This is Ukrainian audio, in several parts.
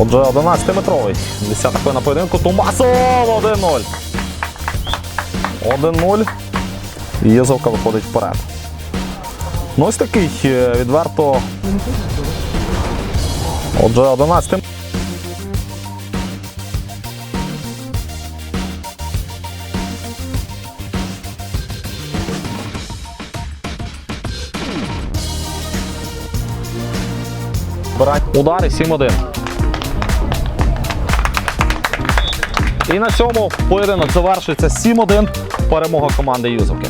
Отже, 11-метровий. 10 хвилина поєдинку. Тумасов 1-0. 1-0. І Єзовка виходить вперед. Ну ось такий е, відверто. Отже, 11 Брать удари 7-1. І на цьому поєдинок завершується 7-1. Перемога команди Юзовки.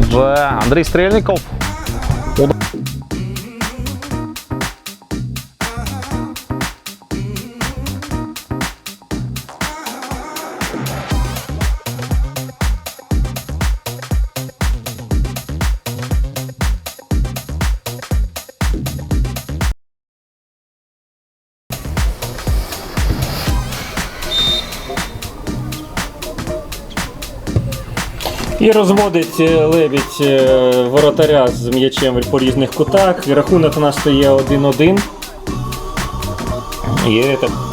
Вже Андрій Стрільников. І розводить е, лебідь е, воротаря з м'ячем по різних кутах. І рахунок у нас стає 1-1. Є так.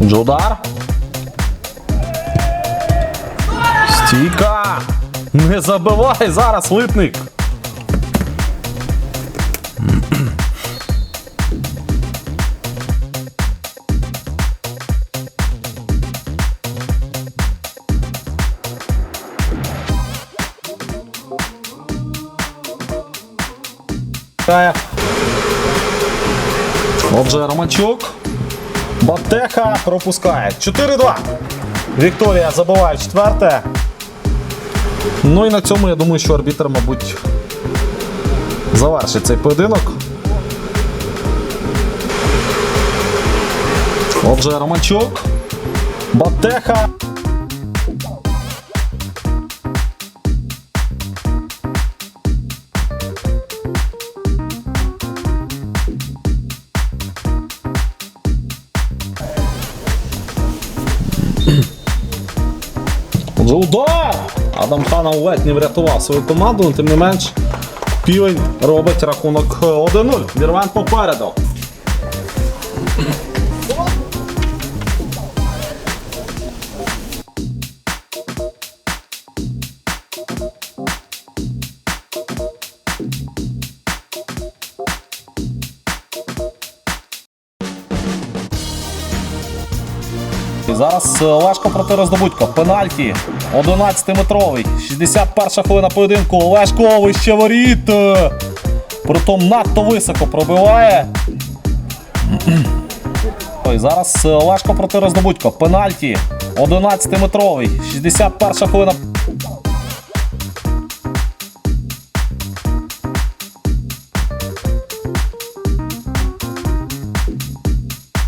Отже, удар. Стійка! Не забивай зараз литник. Отже, Романчук. Батеха пропускає. 4-2. Вікторія забиває четверте. Ну і на цьому я думаю, що арбітр, мабуть, завершить цей поєдинок. Отже, Романчук. Батеха. Отже, удар! Адам Ханов ледь не врятував свою команду, але тим не менш півень робить рахунок 1-0. Вірван попереду. І зараз е, Олешко проти роздобутько. Пенальті. 11-метровий. 61 хвилина поєдинку. Олешко вище воріт. Е, Притом надто високо пробиває. І зараз е, Олешко проти роздобутько. Пенальті. 11-метровий. 61 хвилина.